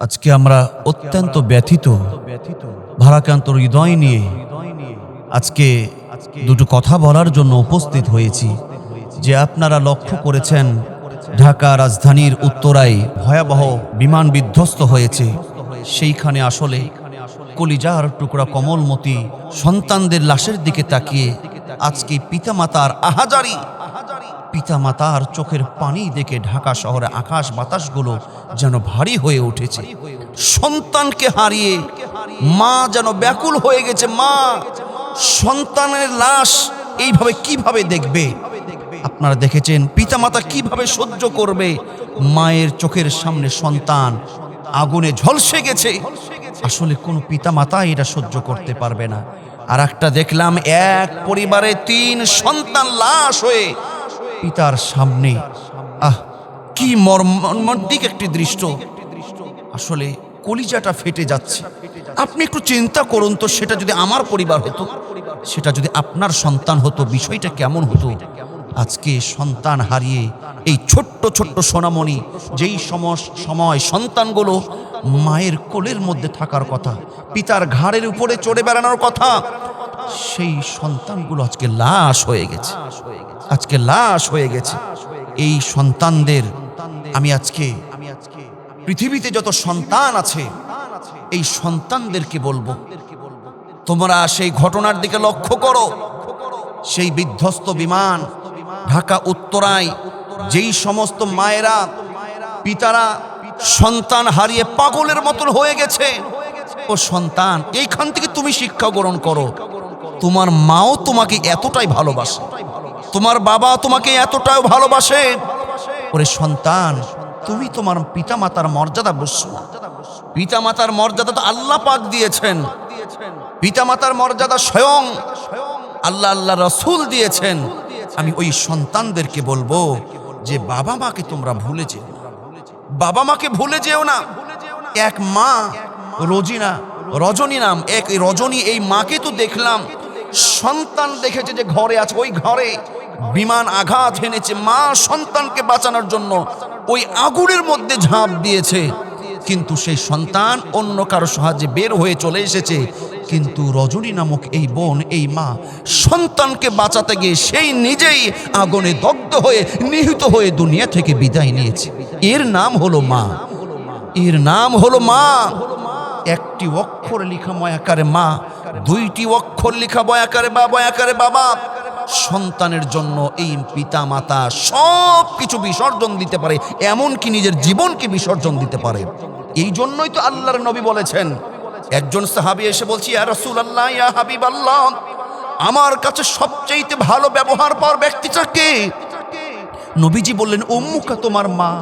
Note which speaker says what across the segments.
Speaker 1: আজকে আমরা অত্যন্ত ব্যথিত, ভারাক্রান্ত হৃদয় নিয়ে আজকে দুটো কথা বলার জন্য উপস্থিত হয়েছি যে আপনারা লক্ষ্য করেছেন ঢাকা রাজধানীর উত্তরায় ভয়াবহ বিমান বিধ্বস্ত হয়েছে। সেইখানে আসলে কলিজার টুকরা কমলমতি সন্তানদের লাশের দিকে তাকিয়ে আজকে পিতামাতার আহাজারি পিতামাতার চোখের পানি দেখে ঢাকা শহরে আকাশ বাতাসগুলো যেন ভারী হয়ে উঠেছে। সন্তানকে হারিয়ে মা যেন ব্যাকুল হয়ে গেছে। মা, সন্তানের লাশ এইভাবে কীভাবে দেখবে? আপনারা দেখেছেন পিতামাতা কীভাবে সহ্য করবে? মায়ের চোখের সামনে সন্তান আগুনে ঝলসে গেছে। আসলে কোনো পিতামাতা এটা সহ্য করতে পারবে না। আর একটা দেখলাম, এক পরিবারে তিন সন্তান লাশ হয়ে পিতার সামনে। আহ, কি মর্মান্তিক একটি দৃশ্য আসলে কলিজাটা ফেটে যাচ্ছে। আপনি একটু চিন্তা করুন তো, সেটা যদি আমার পরিবার হতো, সেটা যদি আপনার সন্তান হতো, বিষয়টা কেমন হতো? আজকে সন্তান হারিয়ে এই ছোট্ট ছোট্ট সোনামণি, যেই সময় সন্তানগুলো মায়ের কোলের মধ্যে থাকার কথা, পিতার ঘাড়ের উপরে চড়ে বেড়ানোর কথা সেই সন্তানগুলো আজকে লাশ হয়ে গেছে। আজকে লাশ হয়ে গেছে। এই সন্তানদের আমি আজকে পৃথিবীতে যত সন্তান আছে, এই সন্তানদেরকে বলব, তোমরা সেই ঘটনার দিকে লক্ষ্য করো। সেই বিধ্বস্ত বিমান ঢাকা উত্তরায়, যেই সমস্ত মায়েরা, পিতারা সন্তান হারিয়ে পাগলের মতন হয়ে গেছে। ও সন্তান, এইখান থেকে তুমি শিক্ষা গ্রহণ করো। তোমার মাও তোমাকে এতটাই ভালোবাসে। তোমার বাবা তোমাকে এতটাও ভালোবাসে। ওরে সন্তান, তুমি তোমার পিতা মাতার মর্যাদা বুঝছ না। পিতামাতার মর্যাদা তো আল্লাহ পাক দিয়েছেন। পিতামাতার মর্যাদা স্বয়ং আল্লাহ আল্লাহ রসুল দিয়েছেন। আমি ওই সন্তানদেরকে বলব যে বাবা মাকে তোমরা ভুলে যেও। বাবা মাকে ভুলে যেও না। এক মা রোজিনা, রজনী নাম, এক রজনী এই মাকে তো দেখলাম। সন্তান দেখেছে যে ঘরে আছে, ওই ঘরে বিমান আঘাত হেনেছে মা সন্তানকে বাঁচানোর জন্য ওই আগুনের মধ্যে ঝাঁপ দিয়েছে। কিন্তু সেই সন্তান অন্য কারও সাহায্যে বের হয়ে চলে এসেছে। কিন্তু রজনী নামক এই বোন, এই মা সন্তানকে বাঁচাতে গিয়ে সেই নিজেই আগুনে দগ্ধ হয়ে, নিহিত হয়ে দুনিয়া থেকে বিদায় নিয়েছে। এর নাম হলো মা। এর নাম হলো মা। একটি অক্ষর লিখা ময়াকারে মা। দুইটি অক্ষর লিখা বয়াকারে বা বয়াকারে বাবা। সন্তানের জন্য এই পিতা মাতা সব কিছু বিসর্জন দিতে পারে, এমনকি নিজের জীবনকে বিসর্জন দিতে পারে। এই জন্যই তো আল্লাহর নবী বলেছেন, একজন সাহাবী এসে বলছি, ইয়া রাসূলুল্লাহ, ইয়া হাবিব আল্লাহ আমার কাছে সবচেয়ে ভালো ব্যবহার পাওয়ার ব্যক্তিটা কে? নবীজি বললেন, উম্মুকা, তোমার মা।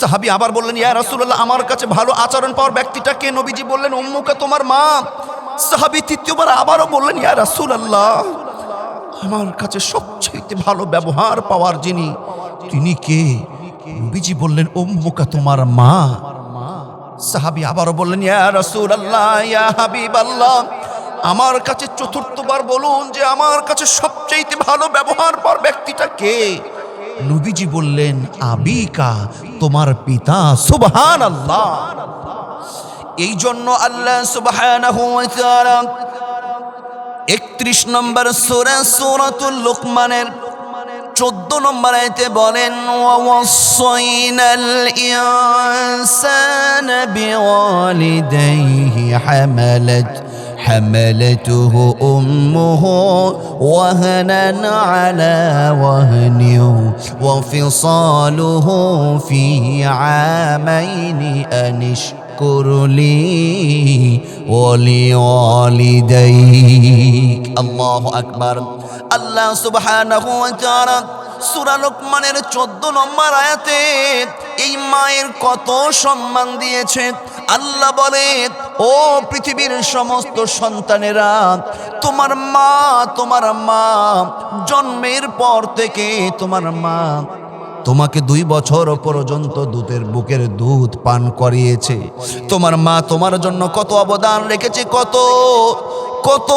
Speaker 1: সাহাবী আবার বললেন, ইয়া রাসূলুল্লাহ, আমার কাছে ভালো আচরণ পাওয়ার ব্যক্তিটা কে? নবীজি বললেন, উম্মুকা, তোমার মা। সাহাবী তৃতীয়বার আবারও বললেন, ইয়া রাসূলুল্লাহ, আমার কাছে সবচেয়ে ভালো ব্যবহার পাওয়ার যিনি, তিনি কে? নবীজি বললেন, উম্মুকা তোমার মা। সাহাবী আবারও বললেন, ইয়া রাসূলুল্লাহ, ইয়া হাবিব আল্লাহ আমার কাছে চতুর্থবার বলুন যে আমার কাছে সবচেয়ে ভালো ব্যবহার পাওয়ার ব্যক্তিটা কে? নবীজি বললেন, আবিকা, তোমার পিতা সুবহান আল্লাহ এই জন্য আল্লাহ সুবহানাহু ওয়া তাআলা একত্রিশ নম্বর সুরা সুরাতুল লুকমানের চোদ্দ নম্বর আয়তে বলেন ওয়াসাইনাল ইনসানা বিওয়ালিদাইহি হামালাত حملته أمه وهنا على وهن وفصاله في عامين করলি অলি অলি দেই আল্লাহ আকবার। আল্লাহ সুবহানাহু ওয়া চোদ্দ লোকমানের 14 নম্বর আয়াতে এই মায়ের কত সম্মান দিয়েছে। আল্লাহ বলে, ও পৃথিবীর সমস্ত সন্তানেরা, তোমার মা তোমার মা, জন্মের পর থেকে তোমার মা তোমাকে দুই বছর পর্যন্ত দুধের বুকের দুধ পান করিয়েছে। তোমার মা তোমার জন্য কত অবদান রেখেছে, কত কত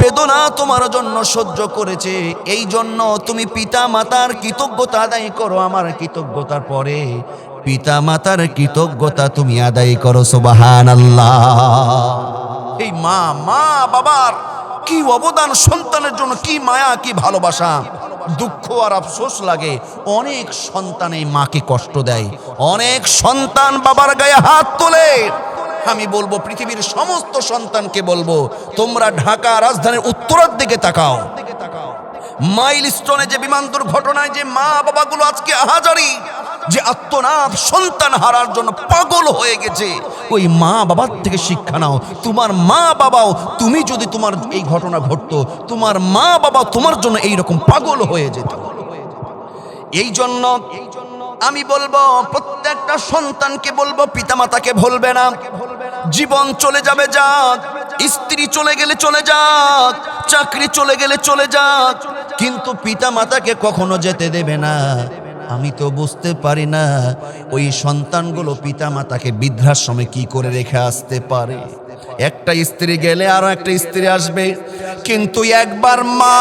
Speaker 1: বেদনা তোমার জন্য সহ্য করেছে। এই জন্য তুমি পিতা মাতার কৃতজ্ঞতা আদায় করো, আমার কৃতজ্ঞতার পরে পিতা মাতার কৃতজ্ঞতা তুমি আদায় করো সোবাহান আল্লাহ এই মা মা বাবার কি অবদান, সন্তানের জন্য কি মায়া, কি ভালোবাসা। দুঃখ আর আফসোস লাগে, অনেক সন্তান এই মাকে কষ্ট দেয়। অনেক সন্তান বাবার গায়ে হাত তোলে। আমি বলব, পৃথিবীর সমস্ত সন্তানকে বলব, তোমরা ঢাকা রাজধানীর উত্তরের দিকে তাকাও। মাইল স্টোনে যে বিমান দুর্ঘটনায় যে মা বাবাগুলো আজকে আহাজারি যে আত্মনাথ সন্তান হারার জন্য পাগল হয়ে গেছে, ওই মা বাবার থেকে শিক্ষা নাও। তোমার মা বাবাও, তুমি যদি তোমার এই ঘটনা ঘটতো, তোমার মা বাবা তোমার জন্য এই রকম পাগল হয়ে যেত। এই জন্য আমি বলব, প্রত্যেকটা সন্তানকে বলব, পিতামাতাকে ভুলবে না। জীবন চলে যাবে যাক, স্ত্রী চলে গেলে চলে যাক, চাকরি চলে গেলে চলে যাক কিন্তু পিতা মাতাকে কখনো যেতে দেবে না। আমি তো বুঝতে পারি না, ওই সন্তানগুলো পিতামাতাকে বৃদ্ধাশ্রমে কি করে রেখে আসতে পারে। একটা স্ত্রী গেলে আরও একটা স্ত্রী আসবে, কিন্তু একবার মা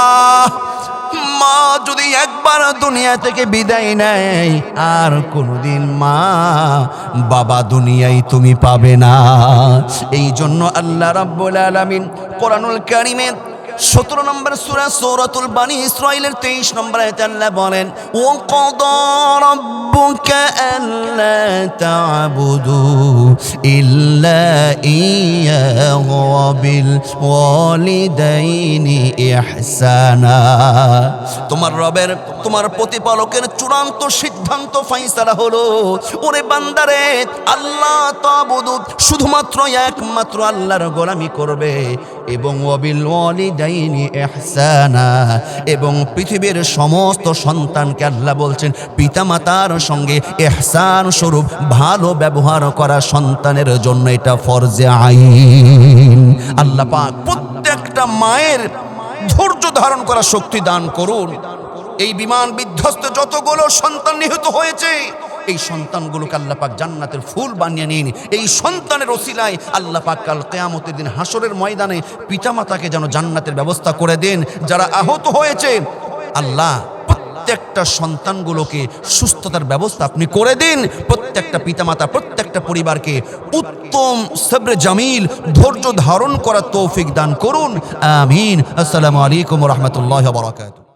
Speaker 1: মা যদি একবার দুনিয়া থেকে বিদায় নেয়, আর কোনোদিন মা, বাবা দুনিয়ায় তুমি পাবে না। এই জন্য আল্লাহ রাব্বুল আলামিন কোরআনুল কারিমে সতেরো নম্বর সুরা সৌরাতুল বানি ইসরাইলের তেইশ নম্বর আয়াতে আল্লাহ বলেন ও কদ রব্বুকা আল্লা তা'বুদু ইল্লা ইয়াহু বিল ওয়ালিদাইনি ইহসানা। তোমার রবের, তোমার প্রতিপালকের চূড়ান্ত সিদ্ধান্ত ফাইসালা হলো, ওরে বান্দারে, আল্লাহ তাবুদু, শুধুমাত্র একমাত্র আল্লাহর গোলামি করবে। এবং এবং পৃথিবীর সমস্ত সন্তানকে আল্লাহ বলছেন, পিতামাতার সঙ্গে ইহসান স্বরূপ ভালো ব্যবহার করা সন্তানের জন্য এটা ফরজে আইন। আল্লাহ পাক প্রত্যেকটা মায়ের ধৈর্য ধারণ করা শক্তি দান করুন। এই বিমান বিধ্বস্ত যতগুলো সন্তান নিহত হয়েছে এই সন্তানগুলোকে আল্লাহ পাক জান্নাতের ফুল বানিয়ে নিন এই সন্তানের ওসিলায় আল্লাহ পাক কাল কেয়ামতের দিন হাসরের ময়দানে পিতামাতাকে যেন জান্নাতের ব্যবস্থা করে দেন। যারা আহত হয়েছে, আল্লাহ প্রত্যেকটা সন্তানগুলোকে সুস্থতার ব্যবস্থা আপনি করে দিন। প্রত্যেকটা পিতামাতা, প্রত্যেকটা পরিবারকে উত্তম সবরে জামিল, ধৈর্য ধারণ করার তৌফিক দান করুন। আমিন। আসসালামু আলাইকুম রহমতুল্লাহ বরাকাতুহ।